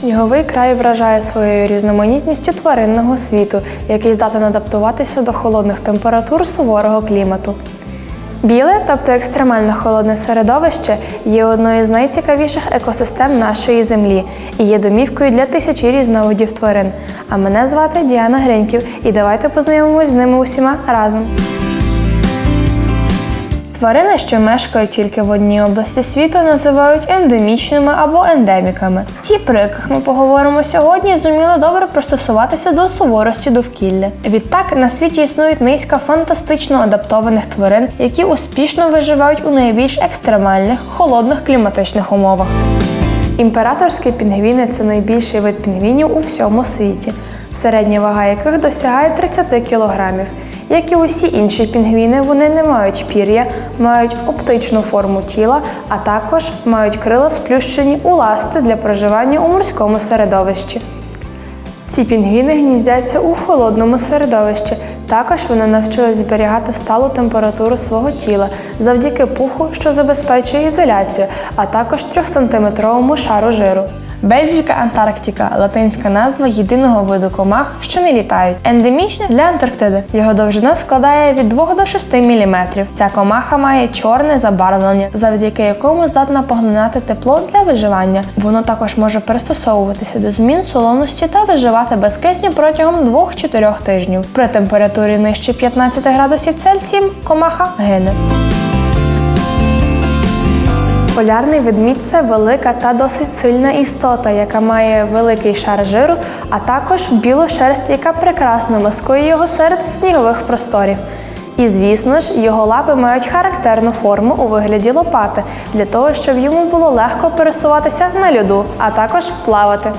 Сніговий край вражає своєю різноманітністю тваринного світу, який здатен адаптуватися до холодних температур суворого клімату. Біле, тобто екстремально холодне середовище, є одною з найцікавіших екосистем нашої землі і є домівкою для тисячі різновидів тварин. А мене звати Діана Гриньків, і давайте познайомимось з ними усіма разом. Тварини, що мешкають тільки в одній області світу, називають ендемічними або ендеміками. Ті, про яких ми поговоримо сьогодні, зуміли добре пристосуватися до суворості довкілля. Відтак на світі існують низка фантастично адаптованих тварин, які успішно виживають у найбільш екстремальних холодних кліматичних умовах. Імператорські пінгвіни це найбільший вид пінгвінів у всьому світі, середня вага яких досягає 30 кілограмів. Як і усі інші пінгвіни, вони не мають пір'я, мають оптичну форму тіла, а також мають крила сплющені у ласти для проживання у морському середовищі. Ці пінгвіни гніздяться у холодному середовищі. Також вони навчились зберігати сталу температуру свого тіла завдяки пуху, що забезпечує ізоляцію, а також 3-сантиметровому шару жиру. Бельгіка Антарктика латинська назва єдиного виду комах, що не літають. Ендемічна для Антарктиди. Його довжина складає від 2 до 6 мм. Ця комаха має чорне забарвлення, завдяки якому здатна поглинати тепло для виживання. Воно також може пристосовуватися до змін солоності та виживати без кисню протягом 2-4 тижнів. При температурі нижче 15 градусів Цельсія комаха гине. Полярний ведмідь це велика та досить сильна істота, яка має великий шар жиру, а також білу шерсть, яка прекрасно маскує його серед снігових просторів. І звісно ж, його лапи мають характерну форму у вигляді лопати для того, щоб йому було легко пересуватися на льоду, а також плавати.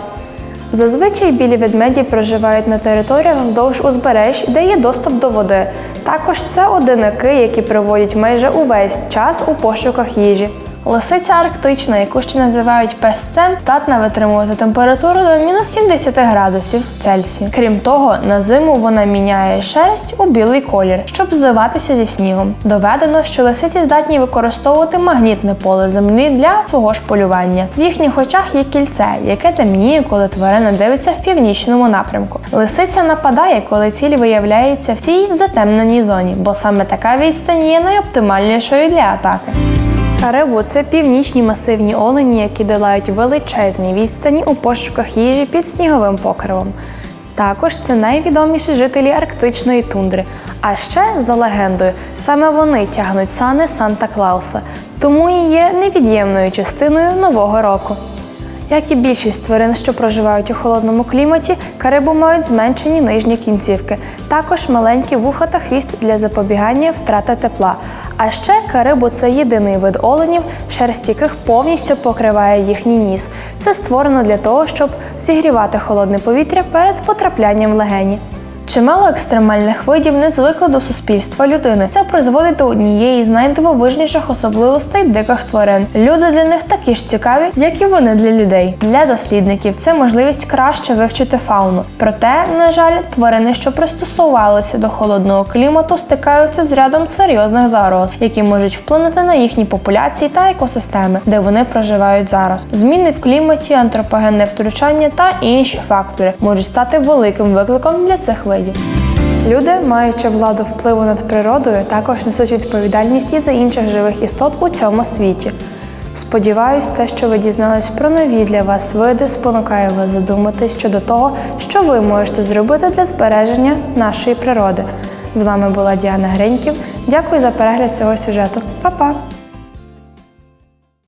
Зазвичай білі ведмеді проживають на територіях вздовж узбережжя, де є доступ до води. Також це одинаки, які проводять майже увесь час у пошуках їжі. Лисиця арктична, яку ще називають песцем, здатна витримувати температуру до мінус 70 градусів Цельсію. Крім того, на зиму вона міняє шерсть у білий колір, щоб зливатися зі снігом. Доведено, що лисиці здатні використовувати магнітне поле землі для свого ж полювання. В їхніх очах є кільце, яке темніє, коли тварина дивиться в північному напрямку. Лисиця нападає, коли ціль виявляється в цій затемненій зоні, бо саме така відстань є найоптимальнішою для атаки. Карибу це північні масивні олені, які долають величезні відстані у пошуках їжі під сніговим покривом. Також це найвідоміші жителі арктичної тундри. А ще, за легендою, саме вони тягнуть сани Санта Клауса, тому і є невід'ємною частиною Нового року. Як і більшість тварин, що проживають у холодному кліматі, карибу мають зменшені нижні кінцівки, також маленькі вуха та хвіст для запобігання втрати тепла. А ще карибу це єдиний вид оленів, шерсть яких повністю покриває їхній ніс. Це створено для того, щоб зігрівати холодне повітря перед потраплянням в легені. Чимало екстремальних видів не звикли до суспільства людини. Це призводить до однієї з найдивовижніших особливостей диких тварин. Люди для них такі ж цікаві, як і вони для людей. Для дослідників це можливість краще вивчити фауну. Проте, на жаль, тварини, що пристосувалися до холодного клімату, стикаються з рядом серйозних загроз, які можуть вплинути на їхні популяції та екосистеми, де вони проживають зараз. Зміни в кліматі, антропогенне втручання та інші фактори можуть стати великим викликом для цих видів. Люди, маючи владу впливу над природою, також несуть відповідальність і за інших живих істот у цьому світі. Сподіваюсь, те, що ви дізнались про нові для вас види, спонукає вас задуматись щодо того, що ви можете зробити для збереження нашої природи. З вами була Діана Гриньків. Дякую за перегляд цього сюжету. Па-па!